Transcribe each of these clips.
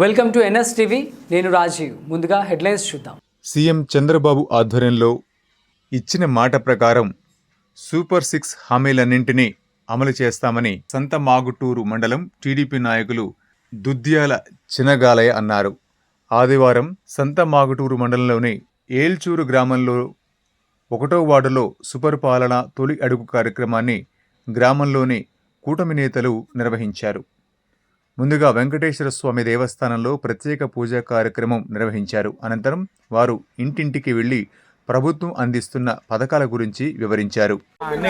Welcome to NS TV. నేను రాజీవ్. ముందుగా headlines చూద్దాం. సీఎం చంద్రబాబు ఆధ్వర్యంలో ఇచ్చిన మాట ప్రకారం సూపర్ సిక్స్ హామీలన్నింటినీ అమలు చేస్తామని సంత మాగుటూరు మండలం టీడీపీ నాయకులు దుద్యాల చినగాలయ అన్నారు. ఆదివారం సంత మాగుటూరు మండలంలోని ఏల్చూరు గ్రామంలో ఒకటో వార్డులో సుపరిపాలన తొలి అడుగు కార్యక్రమాన్ని గ్రామంలోని కూటమి నేతలు నిర్వహించారు. ముందుగా వెంకటేశ్వర స్వామి దేవస్థానంలో ప్రత్యేక పూజా కార్యక్రమం నిర్వహించారు. అనంతరం వారు ఇంటింటికి వెళ్ళి ప్రభుత్వం అందిస్తున్న పథకాల గురించి వివరించారు. మీ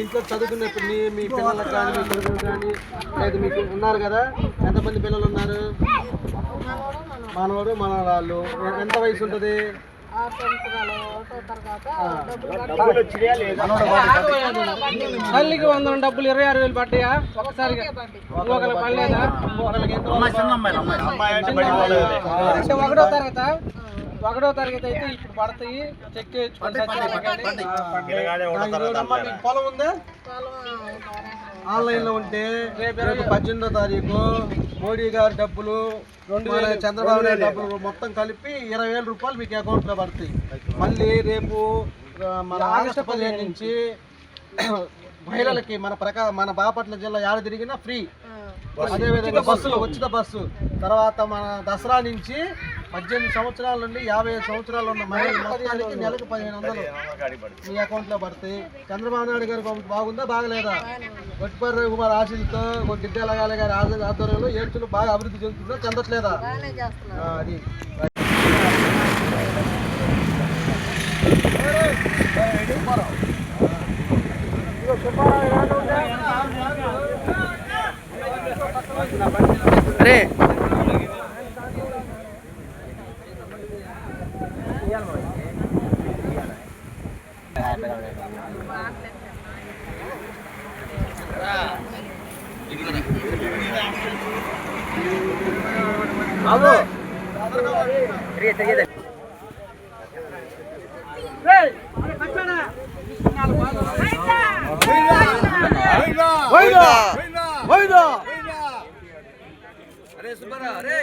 ఇంట్లో చదువుకున్నప్పుడు మీ మీ పిల్లలకు కానీ మీ కొడుకులు కానీ లేదు మీకు ఉన్నారు కదా? ఎంతమంది పిల్లలు ఉన్నారు? మనవడు మనవరాళ్ళు ఎంత వయసు ఉంటుంది? తల్లికి వందల డబ్బులు ఇరవై ఆరు వేలు పడ్డాయా? ఒకసారిగా. ఇంకొకరికి పడలేదా. అంటే ఒకటో తరగత? ఒకటో తరగతి అయితే ఇప్పుడు పడతాయి. చెక్ ఒకటో మీకు పొలం ఉందా. లో ఉంటే రేపు పద్దెనిమిదో తారీఖు మోడీ గారి డబ్బులు రెండు వేల చంద్రబాబు నాయుడు డబ్బులు మొత్తం కలిపి ఇరవై వేల రూపాయలు మీకు అకౌంట్లో పడతాయి. మళ్ళీ రేపు మన ఆగస్టు పదిహేను నుంచి మహిళలకి మన ప్రకా మన బాపట్ల జిల్లా యాడ తిరిగినా ఫ్రీ. అదేవిధంగా బస్సులు ఉచిత బస్సు. తర్వాత మన దసరా నుంచి పద్దెనిమిది సంవత్సరాల నుండి యాభై ఐదు సంవత్సరాలు ఉన్న మహిళలు మొత్తానికి నెలకు పదిహేను వందలు మీ అకౌంట్లో పడితే చంద్రబాబు నాయుడు గారు బాగుందా బాగలేదా? గొట్టిపల్లి రవికుమార్ ఆశీలతో గిడ్డలగాలి గారి ఆధ్వర్యంలో ఏడ్చులు బాగా అభివృద్ధి చెందుతుందా చెందట్లేదా? అది. అరే వైదా వైదా అరే సుబ్బరా అరే